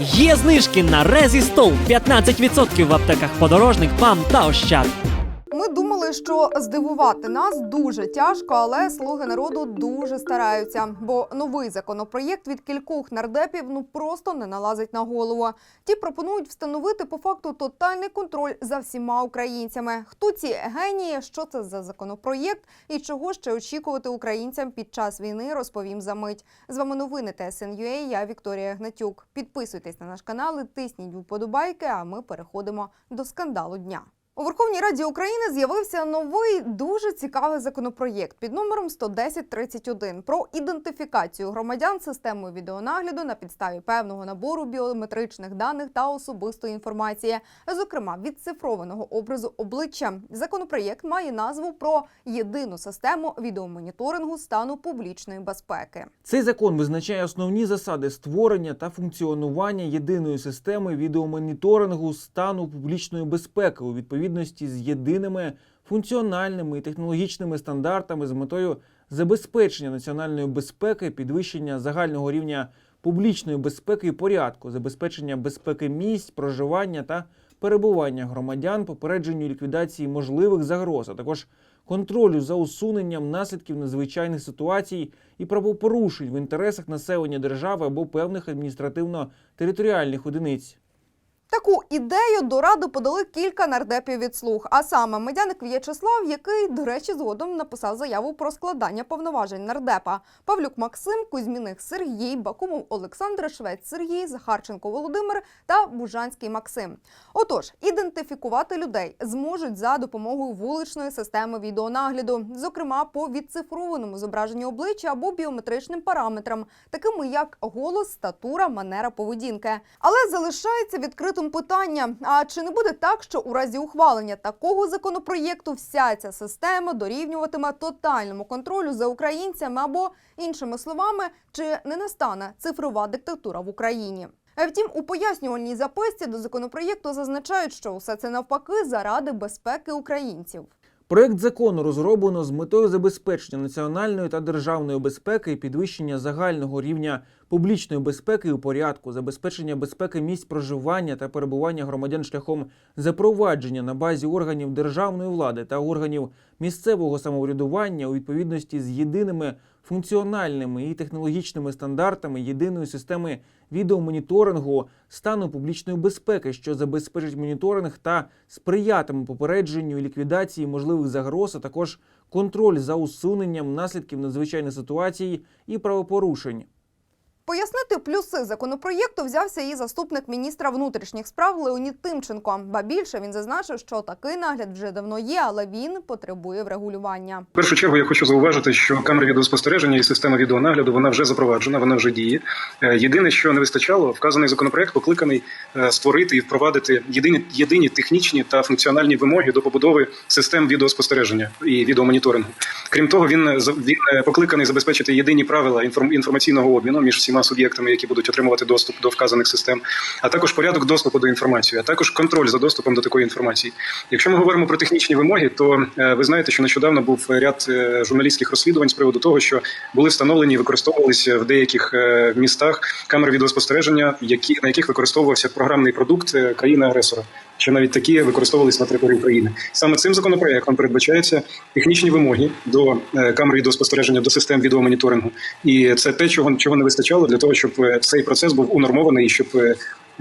Є знижки на Резі Стол 15% в аптеках подорожник, ПАМ та Ощад. Що здивувати нас дуже тяжко, але слуги народу дуже стараються. Бо новий законопроєкт від кількох нардепів ну просто не налазить на голову. Ті пропонують встановити по факту тотальний контроль за всіма українцями. Хто ці генії, що це за законопроєкт і чого ще очікувати українцям під час війни, розповім за мить. З вами новини ТСНЮА, Я Вікторія Гнатюк. Підписуйтесь на наш канал і тисніть вподобайки. А ми переходимо до скандалу дня. У Верховній Раді України з'явився новий дуже цікавий законопроєкт під номером 11031 про ідентифікацію громадян системою відеонагляду на підставі певного набору біометричних даних та особистої інформації, зокрема відцифрованого образу обличчя. Законопроєкт має назву про єдину систему відеомоніторингу стану публічної безпеки. Цей закон визначає основні засади створення та функціонування єдиної системи відеомоніторингу стану публічної безпеки у відповідності з єдиними функціональними і технологічними стандартами з метою забезпечення національної безпеки, підвищення загального рівня публічної безпеки і порядку, забезпечення безпеки місць, проживання та перебування громадян, попередженню ліквідації можливих загроз, а також контролю за усуненням наслідків надзвичайних ситуацій і правопорушень в інтересах населення держави або певних адміністративно-територіальних одиниць. Таку ідею до ради подали кілька нардепів від слуг, а саме медяник В'ячеслав, який, до речі, згодом написав заяву про складання повноважень нардепа. Павлюк Максим, Кузьміних Сергій, Бакумов Олександр, Швець Сергій, Захарченко Володимир та Бужанський Максим. Отож, ідентифікувати людей зможуть за допомогою вуличної системи відеонагляду, зокрема по відцифрованому зображенню обличчя або біометричним параметрам, такими як голос, статура, манера поведінки. Але залишається відкритим питання: а чи не буде так, що у разі ухвалення такого законопроєкту вся ця система дорівнюватиме тотальному контролю за українцями або іншими словами, чи не настане цифрова диктатура в Україні? Втім, у пояснювальній записці до законопроєкту зазначають, що усе це навпаки заради безпеки українців. Проект закону розроблено з метою забезпечення національної та державної безпеки і підвищення загального рівня публічної безпеки і порядку, забезпечення безпеки місць проживання та перебування громадян шляхом запровадження на базі органів державної влади та органів місцевого самоврядування у відповідності з єдиними функціональними і технологічними стандартами єдиної системи відеомоніторингу стану публічної безпеки, що забезпечить моніторинг та сприятиме попередженню і ліквідації можливих загроз, а також контроль за усуненням наслідків надзвичайних ситуацій і правопорушень. Пояснити плюси законопроєкту взявся і заступник міністра внутрішніх справ Леонід Тимченко. Ба більше він зазначив, що такий нагляд вже давно є, але він потребує врегулювання. В першу чергу я хочу зауважити, що камера відеоспостереження і система відеонагляду вона вже запроваджена, вона вже діє. Е, Єдине, що не вистачало, вказаний законопроект покликаний е, створити і впровадити єдині єдині технічні та функціональні вимоги до побудови систем відеоспостереження і відеомоніторингу. Крім того, він він е, покликаний забезпечити єдині правила інформ- інформаційного обміну між всіма суб'єктами, які будуть отримувати доступ до вказаних систем, а також порядок доступу до інформації, а також контроль за доступом до такої інформації. Якщо ми говоримо про технічні вимоги, то е, ви знаєте, що нещодавно був ряд е, журналістських розслідувань з приводу того, що були встановлені і використовувалися в деяких е, містах камери відеоспостереження, які на яких використовувався програмний продукт е, країни-агресора. Що навіть такі використовувалися на території України. Саме цим законопроектом передбачаються технічні вимоги до е, камер відеоспостереження, до систем відеомоніторингу, і це те, чого чого не вистачало для того, щоб е, цей процес був унормований, і щоб е,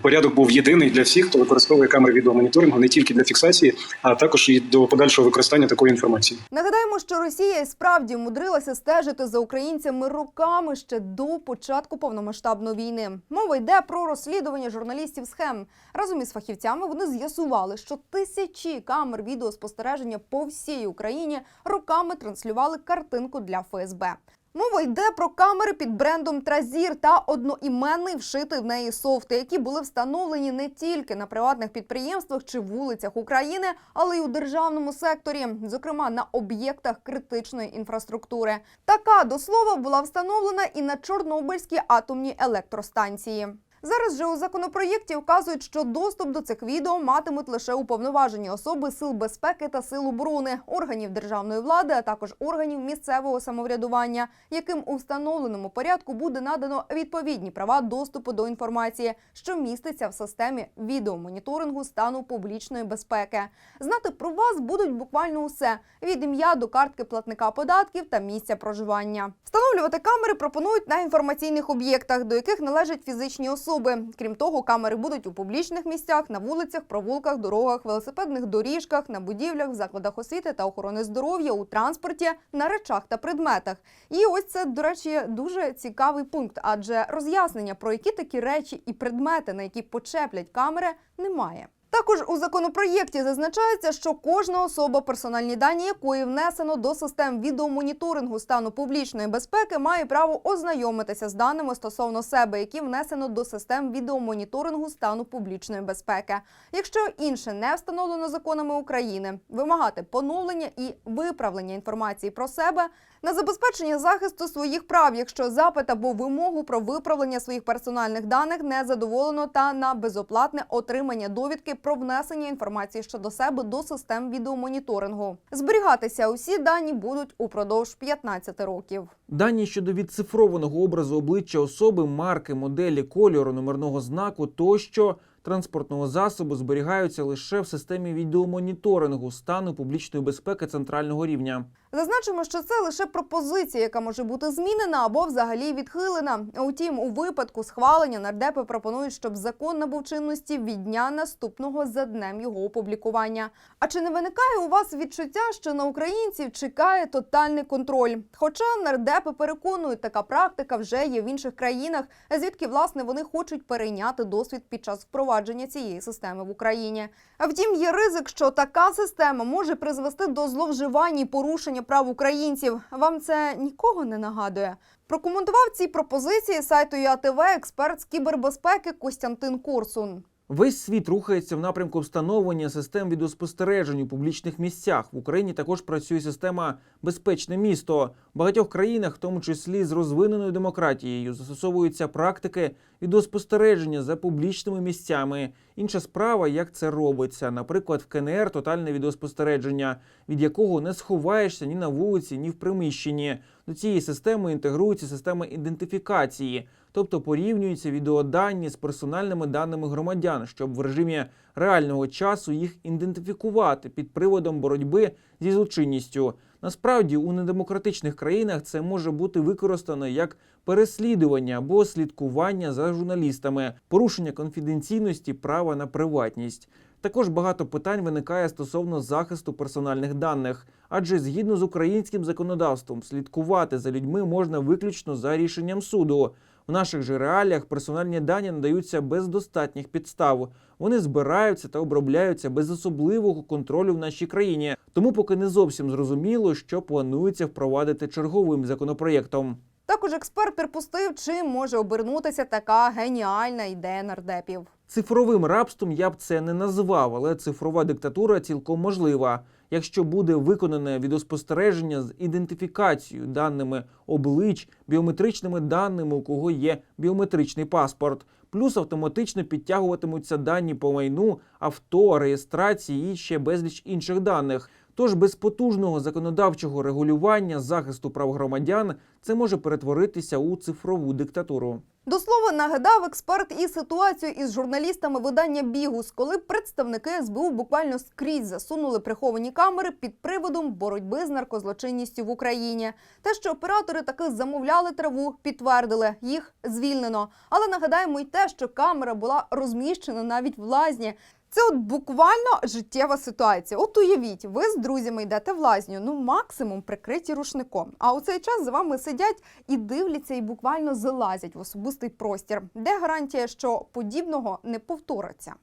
порядок був єдиний для всіх, хто використовує камери відеомоніторингу не тільки для фіксації, а також і до подальшого використання такої інформації. Нагадаємо, що Росія і справді мудрилася стежити за українцями роками ще до початку повномасштабної війни. Мова йде про розслідування журналістів схем. Разом із фахівцями вони з'ясували, що тисячі камер відеоспостереження по всій Україні роками транслювали картинку для ФСБ. Мова йде про камери під брендом Тразір та одноіменний вшитий в неї софт, які були встановлені не тільки на приватних підприємствах чи вулицях України, але й у державному секторі, зокрема на об'єктах критичної інфраструктури. Така до слова була встановлена і на Чорнобильській атомній електростанції. Зараз же у законопроєкті вказують, що доступ до цих відео матимуть лише уповноважені особи сил безпеки та сил оборони, органів державної влади, а також органів місцевого самоврядування, яким у встановленому порядку буде надано відповідні права доступу до інформації, що міститься в системі відеомоніторингу стану публічної безпеки. Знати про вас будуть буквально усе від ім'я до картки платника податків та місця проживання. Встановлювати камери пропонують на інформаційних об'єктах, до яких належать фізичні особи. Крім того, камери будуть у публічних місцях, на вулицях, провулках, дорогах, велосипедних доріжках, на будівлях, в закладах освіти та охорони здоров'я, у транспорті, на речах та предметах. І ось це, до речі, дуже цікавий пункт, адже роз'яснення про які такі речі і предмети, на які почеплять камери, немає. Також у законопроєкті зазначається, що кожна особа, персональні дані якої внесено до систем відеомоніторингу стану публічної безпеки, має право ознайомитися з даними стосовно себе, які внесено до систем відеомоніторингу стану публічної безпеки. Якщо інше не встановлено законами України, вимагати поновлення і виправлення інформації про себе на забезпечення захисту своїх прав, якщо запит або вимогу про виправлення своїх персональних даних не задоволено, та на безоплатне отримання довідки про внесення інформації щодо себе до систем відеомоніторингу. Зберігатися усі дані будуть упродовж 15 років. Дані щодо відцифрованого образу обличчя особи, марки, моделі, кольору, номерного знаку тощо транспортного засобу зберігаються лише в системі відеомоніторингу стану публічної безпеки центрального рівня. Зазначимо, що це лише пропозиція, яка може бути змінена або взагалі відхилена. Утім, у випадку схвалення нардепи пропонують, щоб закон набув чинності від дня наступного за днем його опублікування. А чи не виникає у вас відчуття, що на українців чекає тотальний контроль? Хоча нардепи переконують, така практика вже є в інших країнах, звідки власне вони хочуть перейняти досвід під час впровадження цієї системи в Україні. А втім, є ризик, що така система може призвести до зловживань і порушення прав українців. Вам це нікого не нагадує? Прокоментував ці пропозиції сайту ЯТВ експерт з кібербезпеки Костянтин Корсун. Весь світ рухається в напрямку встановлення систем відеоспостережень у публічних місцях. В Україні також працює система Безпечне місто. В багатьох країнах, в тому числі з розвиненою демократією, застосовуються практики відеоспостереження за публічними місцями. Інша справа, як це робиться. Наприклад, в КНР тотальне відеоспостереження, від якого не сховаєшся ні на вулиці, ні в приміщенні. До цієї системи інтегрується система ідентифікації, тобто порівнюються відеодані з персональними даними громадян, щоб в режимі реального часу їх ідентифікувати під приводом боротьби зі злочинністю. Насправді у недемократичних країнах це може бути використано як переслідування або слідкування за журналістами, порушення конфіденційності права на приватність. Також багато питань виникає стосовно захисту персональних даних, адже згідно з українським законодавством слідкувати за людьми можна виключно за рішенням суду. В наших же реаліях персональні дані надаються без достатніх підстав. Вони збираються та обробляються без особливого контролю в нашій країні. Тому поки не зовсім зрозуміло, що планується впровадити черговим законопроєктом. Також експерт припустив, чим може обернутися така геніальна ідея нардепів. Цифровим рабством я б це не назвав, але цифрова диктатура цілком можлива. Якщо буде виконане відеоспостереження з ідентифікацією даними облич, біометричними даними, у кого є біометричний паспорт, плюс автоматично підтягуватимуться дані по майну, авто, реєстрації і ще безліч інших даних. Тож без потужного законодавчого регулювання захисту прав громадян це може перетворитися у цифрову диктатуру. До слова, нагадав експерт і ситуацію із журналістами видання Бігус, коли представники СБУ буквально скрізь засунули приховані камери під приводом боротьби з наркозлочинністю в Україні. Те, що оператори таки замовляли траву, підтвердили, їх звільнено. Але нагадаємо й те, що камера була розміщена навіть в лазні. Це от буквально життєва ситуація. От уявіть, ви з друзями йдете в лазню, ну максимум прикриті рушником. А у цей час за вами сидять і дивляться, і буквально залазять в особистий простір. Де гарантія, що подібного не повториться?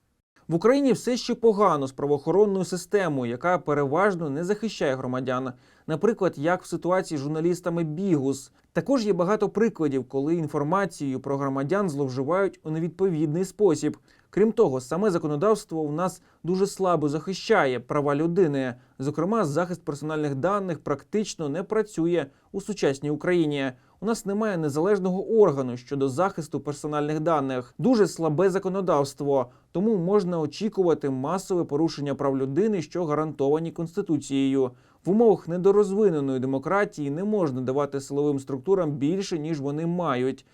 В Україні все ще погано з правоохоронною системою, яка переважно не захищає громадян. Наприклад, як в ситуації з журналістами Бігус. Також є багато прикладів, коли інформацією про громадян зловживають у невідповідний спосіб. Крім того, саме законодавство у нас дуже слабо захищає права людини. Зокрема, захист персональних даних практично не працює у сучасній Україні. У нас немає незалежного органу щодо захисту персональних даних. Дуже слабе законодавство, тому можна очікувати масове порушення прав людини, що гарантовані конституцією. В умовах недорозвиненої демократії не можна давати силовим структурам більше ніж вони мають.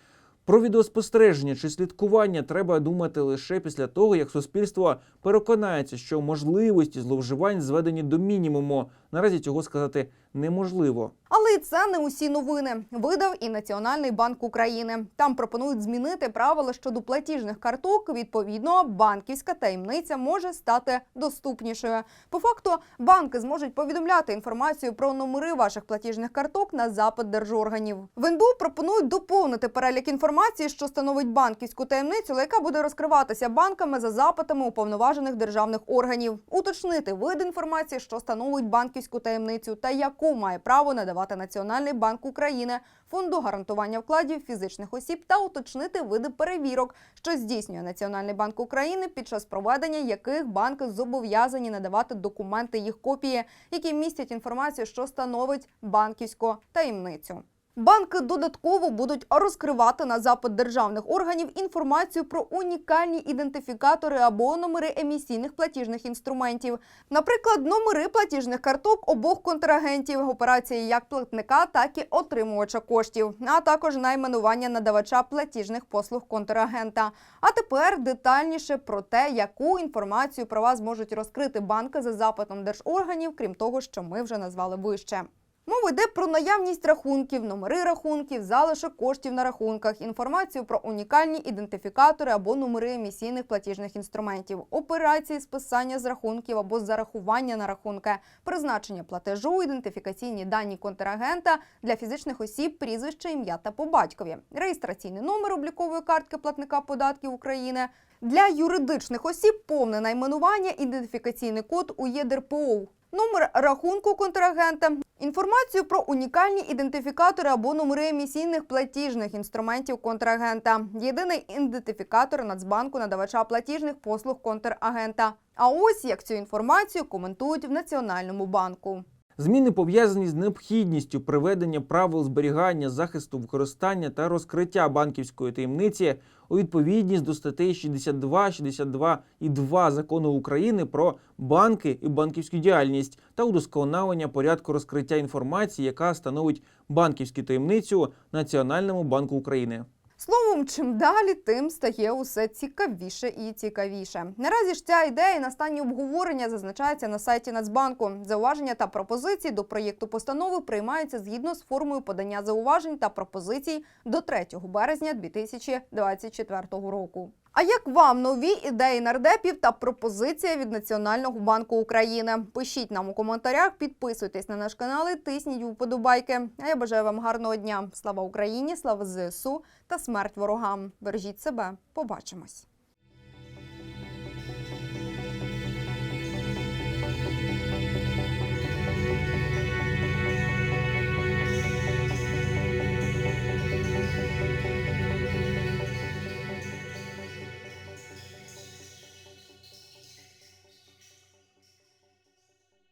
Про відеоспостереження чи слідкування треба думати лише після того, як суспільство переконається, що можливості зловживань зведені до мінімуму. Наразі цього сказати неможливо. Але це не усі новини. Видав і Національний банк України. Там пропонують змінити правила щодо платіжних карток. Відповідно, банківська таємниця може стати доступнішою. По факту, банки зможуть повідомляти інформацію про номери ваших платіжних карток на запит держорганів. В НБУ пропонують доповнити перелік інформації, що становить банківську таємницю, яка буде розкриватися банками за запитами уповноважених державних органів, уточнити вид інформації, що становить банківську таємницю, та яку має право надавати Національний банк України, фонду гарантування вкладів фізичних осіб та уточнити види перевірок, що здійснює Національний банк України, під час проведення яких банки зобов'язані надавати документи їх копії, які містять інформацію, що становить банківську таємницю. Банки додатково будуть розкривати на запит державних органів інформацію про унікальні ідентифікатори або номери емісійних платіжних інструментів, наприклад, номери платіжних карток обох контрагентів, операції як платника, так і отримувача коштів, а також найменування надавача платіжних послуг контрагента. А тепер детальніше про те, яку інформацію про вас можуть розкрити банки за запитом держорганів, крім того, що ми вже назвали вище. Мова йде про наявність рахунків, номери рахунків, залишок коштів на рахунках, інформацію про унікальні ідентифікатори або номери емісійних платіжних інструментів, операції списання з рахунків або зарахування на рахунки, призначення платежу, ідентифікаційні дані контрагента для фізичних осіб, прізвище, ім'я та по батькові, реєстраційний номер облікової картки платника податків України. Для юридичних осіб повне найменування, ідентифікаційний код у ЄДРПО, номер рахунку контрагента, інформацію про унікальні ідентифікатори або номери емісійних платіжних інструментів контрагента, єдиний ідентифікатор Нацбанку надавача платіжних послуг контрагента. А ось як цю інформацію коментують в Національному банку. Зміни пов'язані з необхідністю приведення правил зберігання, захисту, використання та розкриття банківської таємниці у відповідність до статей 62, 62 і 2 закону України про банки і банківську діяльність та удосконалення порядку розкриття інформації, яка становить банківську таємницю Національному банку України. Словом, чим далі, тим стає усе цікавіше і цікавіше. Наразі ж ця ідея на стані обговорення зазначається на сайті Нацбанку. Зауваження та пропозиції до проєкту постанови приймаються згідно з формою подання зауважень та пропозицій до 3 березня 2024 року. А як вам нові ідеї нардепів та пропозиція від Національного банку України? Пишіть нам у коментарях, підписуйтесь на наш канал і тисніть вподобайки. А я бажаю вам гарного дня. Слава Україні, слава ЗСУ та смерть ворогам. Бережіть себе. Побачимось.